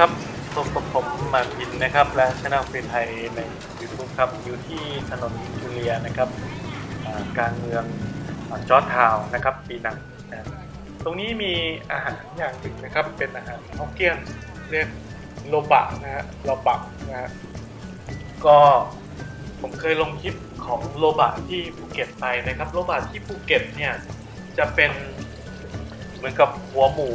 ครับผมผมผมมากินนะครับ และช anel ฟรีไทยใน YouTube ครับอยู่ที่ถนนจูเลียนะครับกลางเมืองจอร์ทาวน์นะครับปีนังนะตรงนี้มีอาหารอย่างหนึ่งนะครับ เป็นอาหารฮอกเกี้ยนเรียกโลบะนะฮะโลบักนะฮะก็ผมเคยลงคลิปของโลบะที่ภูเก็ตไปนะครับ โลบะที่ภูเก็ตเนี่ยจะเป็นเหมือนกับหัวหมู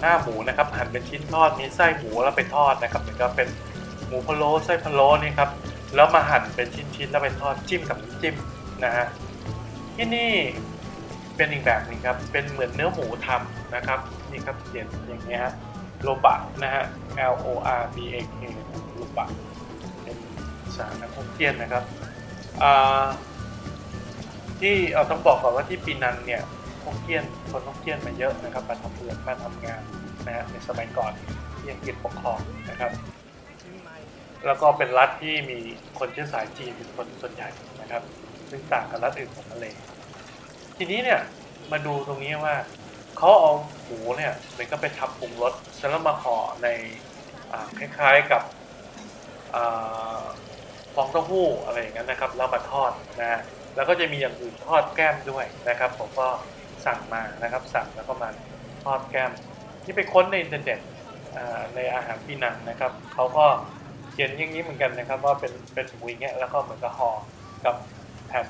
หน้าหมูนะครับหั่นเป็นชิ้นทอดมีไส้หมูแล้วไปทอดนะครับหมือนกับเป็นหมูพะโล้ไส้พะโล้นี่ครับแล้วมาหั่นเป็นชิ้นๆแล้วไปทอดจิ้มกับน้ำจิ้มนะฮะที่นี่เป็นอีกแบบหนึงครับเป็นเหมือนเนื้อหมูทำนะครับนี่ครับเขียนอย่างเงี้ยฮะโลบะนะฮะ L O R B A K โลบะเป็นภาษานักท่องเที่ยวนะครับที่เอาต้องบอกก่อนว่าที่ปีนังเนี่ย ท่องเที่ยวคนท่องเที่ยวมาเยอะนะครับมาทำเรือมาทำงานนะฮะในสมัยก่อนที่อังกฤษปกครองนะครับ แล้วก็เป็นรัฐที่มีคนเชื้อสายจีนเป็นคนส่วนใหญ่นะครับ ซึ่งต่างกับรัฐอื่นของมาเลยทีนี้เนี่ยมาดูตรงนี้ว่าเขาเอาหมูเนี่ยมันก็ไปทำปรุงรสแล้วมาห่อในอคล้ายๆกับฟองเต้าหู้อะไรอย่างนั้นนะครับแล้วมาทอดนะฮะแล้วก็จะมีอย่างอื่นทอดแก้มด้วยนะครับ ผมก็ สั่งมานะครับ สั่งแล้วก็มาทอดแก้มที่ไปค้นในอินเทอร์เน็ตในอาหารปีนังนะครับเขาก็เขียนอย่างนี้เหมือนกันนะครับ ว่าเป็นเป็นหมูเงี้ยแล้วก็เหมือนกับห่อกับแผ่น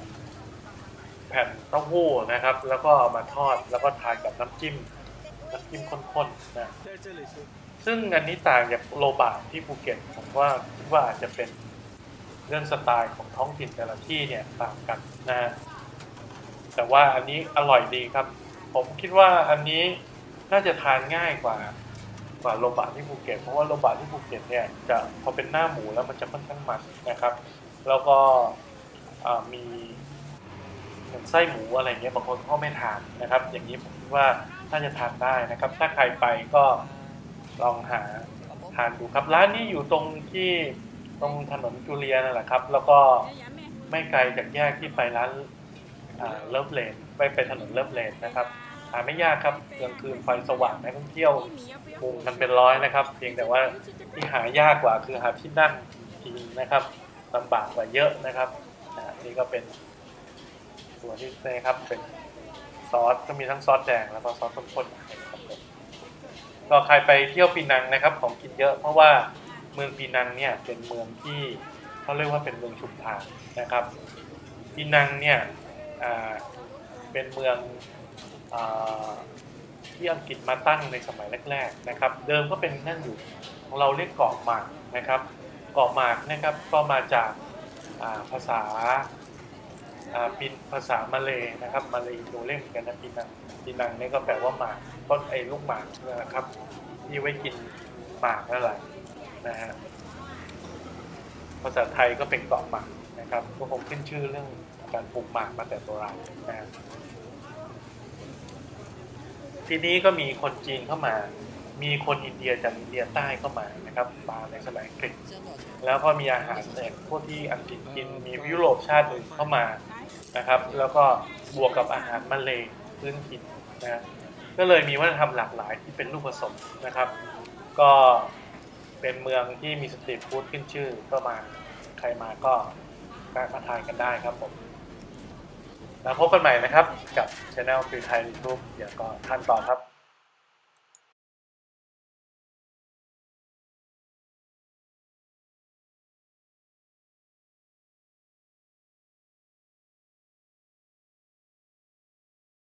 แผ่นเต้าหู้นะครับ แล้วก็มาทอดแล้วก็ทานกับน้ำจิ้มน้ำจิ้มข้นๆนะซึ่งอันนี้ต่างจากโลบะที่ภูเก็ตผมว่าคิว่าอาจจะเป็นเรื่องสไตล์ของท้องถิ่นแต่ละที่เนี่ยต่างกันนะ แต่ว่าอันนี้อร่อยดีครับ ผมคิดว่าอันนี้น่าจะทานง่ายกว่ากว่าโลบะที่ภูเก็ตเพราะว่าโลบะที่ภูเก็ตเนี่ยจะพอเป็นหน้าหมูแล้วมันจะค่อนข้างมันนะครับ แล้วก็มีเหมือไส้หมูอะไรเงี้ยบางคนก็ไม่ทานนะครับ อย่างนี้ผมคิดว่าน่าจะทานได้นะครับ ถ้าใครไปก็ลองหาทานดูครับร้านนี้อยู่ตรงที่ตรงถนนจูเลียนั่นแหละครับ แล้วก็ไม่ไกลจากแยกที่ไปร้าน เลิฟเลนไปไปถนนเลิฟเลนนะครับหาไม่ยากครับกลางคืนไฟสว่างนักท่องเที่ยวมุงกันเป็นร้อยนะครับ เพียงแต่ว่าที่หายากกว่าคือหาที่นั่งกินนะครับลำบากกว่าเยอะนะครับนี่ก็เป็นส่วนที่นะครับเป็นซอสก็มีทั้งซอสแดงแล้วก็ซอสข้นๆนะครับก็ใครไปเที่ยวปีนังนะครับ ของกินเยอะเพราะว่าเมืองปีนังเนี่ยเป็นเมืองที่เขาเรียกว่าเป็นเมืองชุมทางนะครับปีนังเนี่ย เป็นเมืองอที่อังกฤษมาตั้งในสมัยแรกๆนะครับ เดิมก็เป็นนั่นอยู่ของเราเรียกเกาะหมากนะครับเกาะหมากนะครับก็มาจากาภาษาป็นภาษามาเลยนะครับมาเลยโดเล่มอนกันนะปีนังปีนังนี่ก็แปลว่าหมากต้นไอ้ลูกหมากนะครับที่ไว้กินหมากนั่นแหละนะฮะภาษาไทยก็เป็นเกาะหมากนะครับก็คงขึ้นชื่อเรื่อง การปลูกหมากมาแต่โบราณนะทีนี้ก็มีคนจีนเข้ามา มีคนอินเดียจากอินเดียใต้เข้ามานะครับมาในสมัยอังกฤษแล้วก็มีอาหารเนี่ยพวกที่อังกฤษกินมียุโรปชาติอื่นเข้ามานะครับ แล้วก็บวกกับอาหารมาเลยพื้นถิ่นนะก็เลยมีวัฒนธรรมหลากหลายที่เป็นลูกผสมนะครับ ก็เป็นเมืองที่มีสตรีทฟู้ดขึ้นชื่อก็มาใครมาก็มาทานกันได้ครับผม แล้วพบกันใหม่นะครับ กับช anel ฟรีไทยยูทูบเดี๋ยวก็ท่านต่อครับ